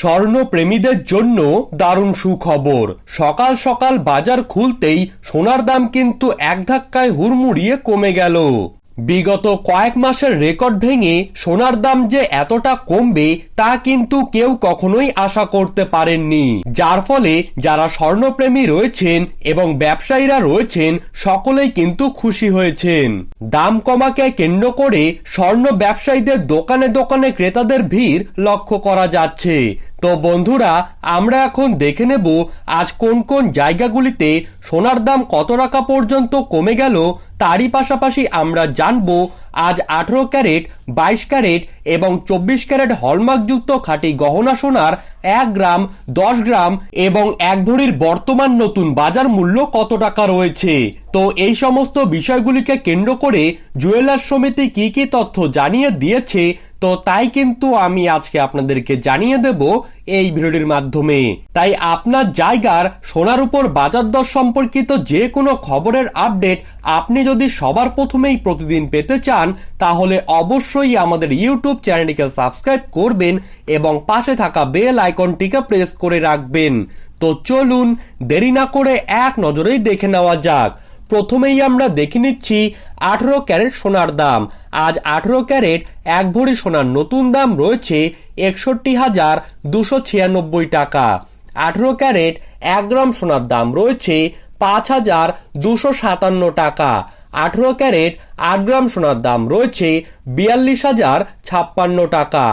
স্বর্ণ প্রেমীদের জন্য দারুণ সুখবর। সকাল সকাল বাজার খুলতেই সোনার দাম কিন্তু এক ধাক্কায় হুড়মুড়িয়ে কমে গেল। বিগত কয়েক মাসের রেকর্ড ভেঙে সোনার দাম যে এতটা কমবে তা কিন্তু কেউ কখনোই আশা করতে পারেননি। যার ফলে যারা স্বর্ণপ্রেমী রয়েছেন এবং ব্যবসায়ীরা রয়েছেন সকলেই কিন্তু খুশি হয়েছেন। দাম কমাকে কেন্দ্র করে স্বর্ণ ব্যবসায়ীদের দোকানে দোকানে ক্রেতাদের ভিড় লক্ষ্য করা যাচ্ছে। তো বন্ধুরা, আমরা এখন দেখে নেব আজ কোন কোন জায়গাগুলিতে সোনার দাম কত টাকা পর্যন্ত কমে গেল, তারই পাশাপাশি আমরা জানব আজ আঠেরো ক্যারেট, বাইশ ক্যারেট এবং চব্বিশ ক্যারেট হলমার্কযুক্ত খাঁটি গহনা সোনার এক গ্রাম, দশ গ্রাম এবং এক ভরির বর্তমান নতুন বাজার মূল্য কত টাকা রয়েছে? তো এই সমস্ত বিষয়গুলিকে কেন্দ্র করে জুয়েলার্স সমিতি কি কি তথ্য জানিয়ে দিয়েছে তো তাই কিন্তু আমি আজকে আপনাদেরকে জানিয়ে দেব এই ভিডিওটির মাধ্যমে। তাই আপনার জায়গার সোনার উপর বাজার দর সম্পর্কিত যে কোনো খবরের আপডেট আপনি যদি সবার প্রথমেই প্রতিদিন পেতে চান, তাহলে অবশ্যই আমাদের ইউটিউব চ্যানেলটিকে সাবস্ক্রাইব করবেন এবং পাশে থাকা বেল আইকনটিকে প্রেস করে রাখবেন। তো চলুন দেরি না করে এক নজরেই দেখে নেওয়া যাক। প্রথমেই আমরা দেখে নিচ্ছি আঠেরো ক্যারেট সোনার দাম। আজ আঠেরো ক্যারেট, এক ভরি সোনার নতুন দাম রয়েছে একষট্টি হাজার দুশো ছিয়ানব্বই টাকা। আঠেরো ক্যারেট, এক গ্রাম সোনার দাম রয়েছে পাঁচ হাজার দুশো সাতান্ন টাকা। আঠেরো ক্যারেট, আট গ্রাম সোনার দাম রয়েছে বিয়াল্লিশ হাজার ছাপ্পান্ন টাকা।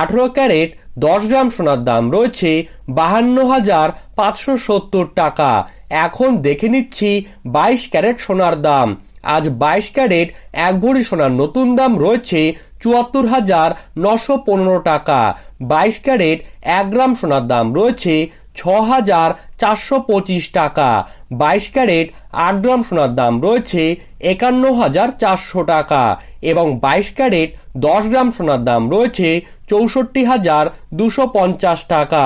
আঠেরো ক্যারেট, দশ গ্রাম সোনার দাম রয়েছে বাহান্ন হাজার পাঁচশো সত্তর টাকা। এখন দেখে নিচ্ছি বাইশ ক্যারেট সোনার দাম। আজ বাইশ ক্যারেট, এক ভরি সোনার নতুন দাম রয়েছে চুয়াত্তর হাজার নশো পনেরো টাকা। বাইশ ক্যারেট, এক গ্রাম সোনার দাম রয়েছে ছ হাজার চারশো পঁচিশ টাকা। বাইশ ক্যারেট, আট গ্রাম সোনার দাম রয়েছে একান্ন হাজার চারশো টাকা এবং বাইশ ক্যারেট, দশ গ্রাম সোনার দাম রয়েছে চৌষট্টি হাজার দুশো পঞ্চাশ টাকা।